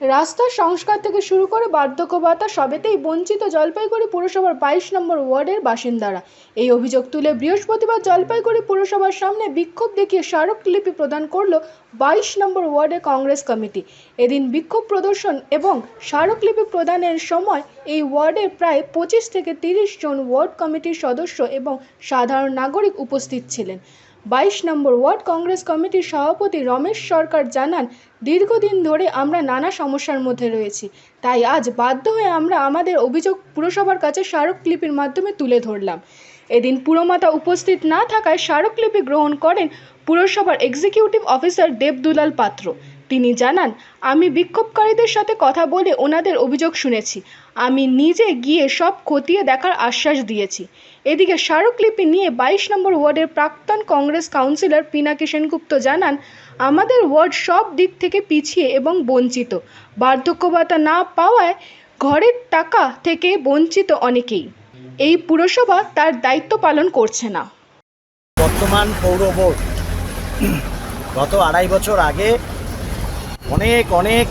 রাস্তার সংস্কার থেকে শুরু করে বার্ধক্য ভাতা সবেতেই বঞ্চিত জলপাইগুড়ি পুরসভার বাইশ নম্বর ওয়ার্ডের বাসিন্দারা। এই অভিযোগ তুলে বৃহস্পতিবার জলপাইগুড়ি পুরসভার সামনে বিক্ষোভ দেখিয়ে স্মারকলিপি প্রদান করল বাইশ নম্বর ওয়ার্ডে কংগ্রেস কমিটি। এদিন বিক্ষোভ প্রদর্শন এবং স্মারকলিপি প্রদানের সময় এই ওয়ার্ডের প্রায় পঁচিশ থেকে তিরিশ জন ওয়ার্ড কমিটির সদস্য এবং সাধারণ নাগরিক উপস্থিত ছিলেন। বাইশ নম্বর ওয়ার্ড কংগ্রেস কমিটির সভাপতি রমেশ সরকার জানান, দীর্ঘদিন ধরে আমরা নানা সমস্যার মধ্যে রয়েছি। তাই আজ বাধ্য হয়ে আমরা আমাদের অভিযোগ পুরসভার কাছে স্মারকলিপির মাধ্যমে তুলে ধরলাম। এদিন পুরমাতা উপস্থিত না থাকায় স্মারকলিপি গ্রহণ করেন পুরসভার এক্সিকিউটিভ অফিসার দেবদুলাল পাত্র। তিনি জানান, আমি বিক্ষোভকারীদের সাথে কথা বলে ওনাদের অভিযোগ শুনেছি। আমি নিজে গিয়ে সব খতিয়ে দেখার আশ্বাস দিয়েছি। এদিকে স্মারকলিপি নিয়ে বাইশ নম্বর ওয়ার্ডের প্রাক্তন কংগ্রেস কাউন্সিলর পিনাকি সেনগুপ্ত জানান, আমাদের ওয়ার্ড সব দিক থেকে পিছিয়ে এবং বঞ্চিত। বার্ধক্য ভাতা না পাওয়ায় ঘরের টাকা থেকে বঞ্চিত অনেকেই। এই পুরসভা তার দায়িত্ব পালন করছে না। বর্তমান পৌর বোর্ড। গত আড়াই বছর আগে অনেক অনেক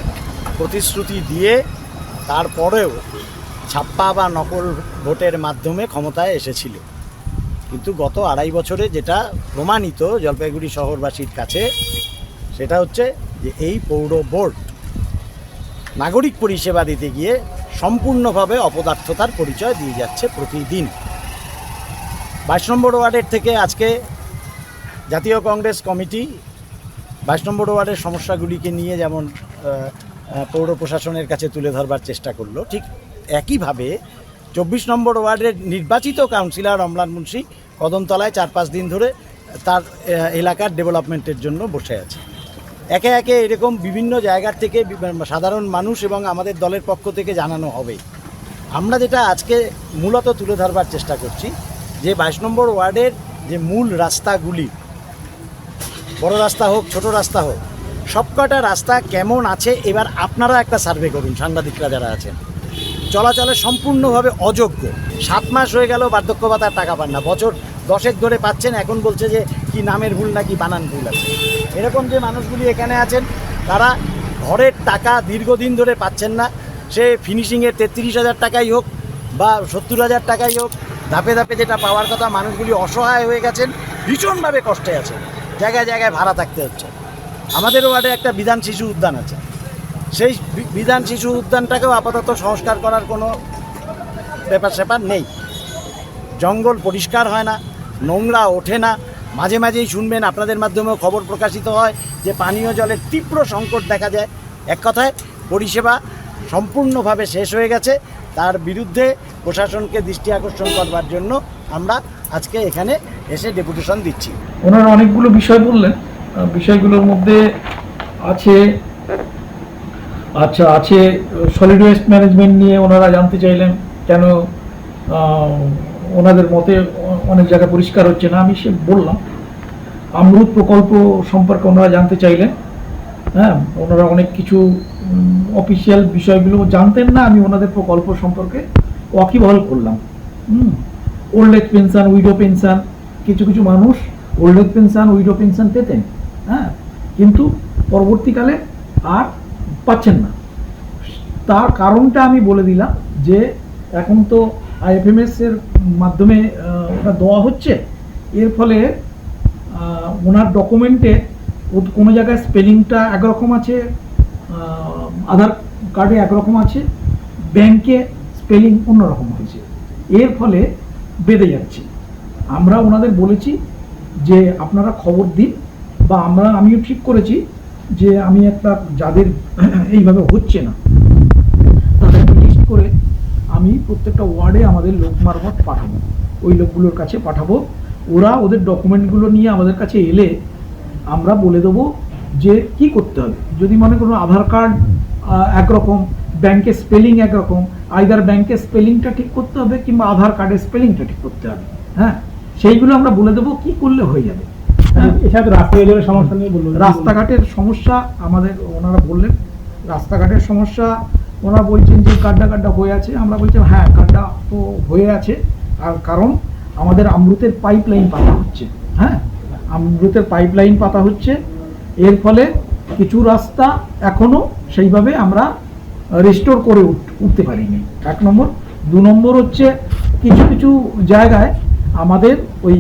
প্রতিশ্রুতি দিয়ে তারপরেও ছাপ্পা বা নকল ভোটের মাধ্যমে ক্ষমতায় এসেছিল। কিন্তু গত আড়াই বছরে যেটা প্রমাণিত জলপাইগুড়ি শহরবাসীর কাছে, সেটা হচ্ছে যে এই পৌর বোর্ড নাগরিক পরিষেবা দিতে গিয়ে সম্পূর্ণভাবে অপদার্থতার পরিচয় দিয়ে যাচ্ছে প্রতিদিন। বাইশ নম্বর ওয়ার্ডের থেকে আজকে জাতীয় কংগ্রেস কমিটি বাইশ নম্বর ওয়ার্ডের সমস্যাগুলিকে নিয়ে যেমন পৌর প্রশাসনের কাছে তুলে ধরবার চেষ্টা করল, ঠিক একইভাবে চব্বিশ নম্বর ওয়ার্ডের নির্বাচিত কাউন্সিলর অমলান মুন্সি কদমতলায় চার পাঁচ দিন ধরে তার এলাকার ডেভেলপমেন্টের জন্য বসে আছে। একে একে এরকম বিভিন্ন জায়গার থেকে সাধারণ মানুষ এবং আমাদের দলের পক্ষ থেকে জানানো হবে। আমরা যেটা আজকে মূলত তুলে ধরবার চেষ্টা করছি, যে বাইশ নম্বর ওয়ার্ডের যে মূল রাস্তাগুলি বড় রাস্তা হোক, ছোট রাস্তা হোক, সবকটা রাস্তা কেমন আছে এবার আপনারা একটা সার্ভে করুন, সাংবাদিকরা যারা আছেন। চলাচলে সম্পূর্ণভাবে অযোগ্য। সাত মাস হয়ে গেল, বার্ধক্য ভাতার টাকা পান না। বছর দশেক ধরে পাচ্ছেন, এখন বলছে যে কি নামের ভুল নাকি বানান ভুল আছে। এরকম যে মানুষগুলি এখানে আছেন, তারা ঘরের টাকা দীর্ঘদিন ধরে পাচ্ছেন না। সে ফিনিশিংয়ের তেত্রিশ হাজার টাকাই হোক বা সত্তর হাজার টাকাই হোক, ধাপে ধাপে যেটা পাওয়ার কথা, মানুষগুলি অসহায় হয়ে গেছেন, ভীষণভাবে কষ্টে আছে জায়গায় জায়গায় ভাড়া থাকতে হচ্ছে। আমাদের ওয়ার্ডে একটা বিধান শিশু উদ্যান আছে। সেই বিধান শিশু উদ্যানটাকেও আপাতত সংস্কার করার কোনো ব্যাপার স্যাপার নেই। জঙ্গল পরিষ্কার হয় না, নোংরা ওঠে না। মাঝে মাঝেই শুনবেন আপনাদের মাধ্যমেও খবর প্রকাশিত হয় যে পানীয় জলের তীব্র সংকট দেখা যায় এক কথায় পরিষেবা সম্পূর্ণভাবে শেষ হয়ে গেছে। তার বিরুদ্ধে প্রশাসনকে দৃষ্টি আকর্ষণ করবার জন্য আমরা আজকে এখানে এসে ডেপুটেশন দিচ্ছি। ওনারা অনেকগুলো বিষয় বললেন। বিষয়গুলোর মধ্যে আছে আচ্ছা আছে সলিড ওয়েস্ট ম্যানেজমেন্ট নিয়ে ওনারা জানতে চাইলেন কেন ওনাদের মতে অনেক জায়গা পরিষ্কার হচ্ছে না, আমি সে বললাম। আমরুদ প্রকল্প সম্পর্কে ওনারা জানতে চাইলেন। হ্যাঁ ওনারা অনেক কিছু অফিসিয়াল বিষয়গুলো জানতেন না, আমি ওনাদের প্রকল্প সম্পর্কে ওয়াকিবহাল করলাম। হুম old age pension widow pension কিছু কিছু মানুষ old age pension widow pension পেতেন হ্যাঁ কিন্তু পরবর্তীকালে আর পাচ্ছেন না। তার কারণটা আমি বলে দিলাম যে এখন তো আইএফএমএস এর মাধ্যমে ওটা দেওয়া হচ্ছে। এর ফলে ওনার ডকুমেন্টে কোনো জায়গায় স্পেলিংটা একরকম আছে আধার কার্ডে একরকম আছে ব্যাংকে স্পেলিং অন্যরকম হয়েছে। এর ফলে বেড়ে যাচ্ছে। আমরা ওনাদের বলেছি যে আপনারা খবর দিন বা আমরা, আমিও ঠিক করেছি যে আমি একটা, যাদের এইভাবে হচ্ছে না, তাদের লিস্ট করে আমি প্রত্যেকটা ওয়ার্ডে আমাদের লোক মারফত পাঠাবো। ওই লোকগুলোর কাছে পাঠাবো। ওরা ওদের ডকুমেন্টগুলো নিয়ে আমাদের কাছে এলে আমরা বলে দেবো যে কি করতে হবে। যদি মনে করুন আধার কার্ড একরকম ব্যাংকের স্পেলিং একরকম আইদার ব্যাংকের স্পেলিংটা ঠিক করতে হবে কিংবা আধার কার্ডের স্পেলিংটা ঠিক করতে হবে হ্যাঁ? সেইগুলো আমরা বলে দেবো কি করলে হয়ে যাবে। হ্যাঁ রাস্তাঘাটের সমস্যা নিয়ে বলুন। রাস্তাঘাটের সমস্যা আমাদের ওনারা বললেন রাস্তাঘাটের সমস্যা ওনারা বলছেন যে কাড্ডা কাড্ডা হয়ে আছে আমরা বলছি হ্যাঁ কাড্ডা তো হয়ে আছে আর কারণ আমাদের আমৃতের পাইপ লাইন পাতা হচ্ছে হ্যাঁ? আমৃতের পাইপ লাইন পাতা হচ্ছে এর ফলে কিছু রাস্তা এখনও সেইভাবে আমরা রেস্টোর করে উঠ- উঠতে পারিনি। এক নম্বর। দু নম্বর হচ্ছে কিছু কিছু জায়গায় আমাদের ওই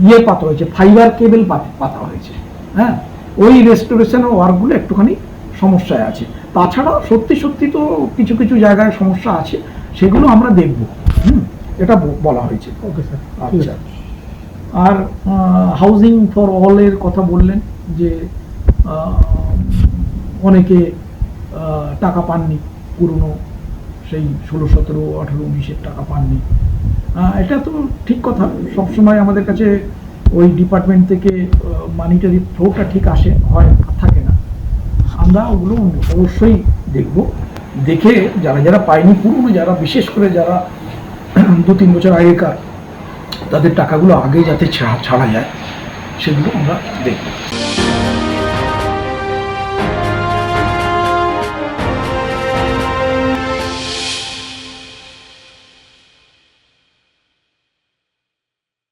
ইয়ে পাতা হয়েছে ফাইবার কেবল পাতা হয়েছে। হ্যাঁ? ওই রেস্টোরেশনের ওয়ার্কগুলো একটুখানি সমস্যায় আছে। তাছাড়া সত্যি সত্যি তো কিছু কিছু জায়গায় সমস্যা আছে সেগুলো আমরা দেখব। হুম? এটা বলা হয়েছে। ওকে স্যার আচ্ছা। আর হাউজিং ফর অলের কথা বললেন যে অনেকে টাকা পাননি, পুরনো সেই ষোলো, সতেরো, আঠেরো, উনিশের টাকা পাননি। এটা তো ঠিক কথা। সবসময় আমাদের কাছে ওই ডিপার্টমেন্ট থেকে মানিটারি ফ্লোটা ঠিক আসে, হয়, থাকে না। আমরা ওগুলো অবশ্যই দেখব। দেখে যারা যারা পায়নি, পুরনো, যারা, বিশেষ করে যারা দু, তিন বছর আগেকার, তাদের টাকাগুলো আগে যাতে ছাড়া যায়, সেগুলো আমরা দেখব।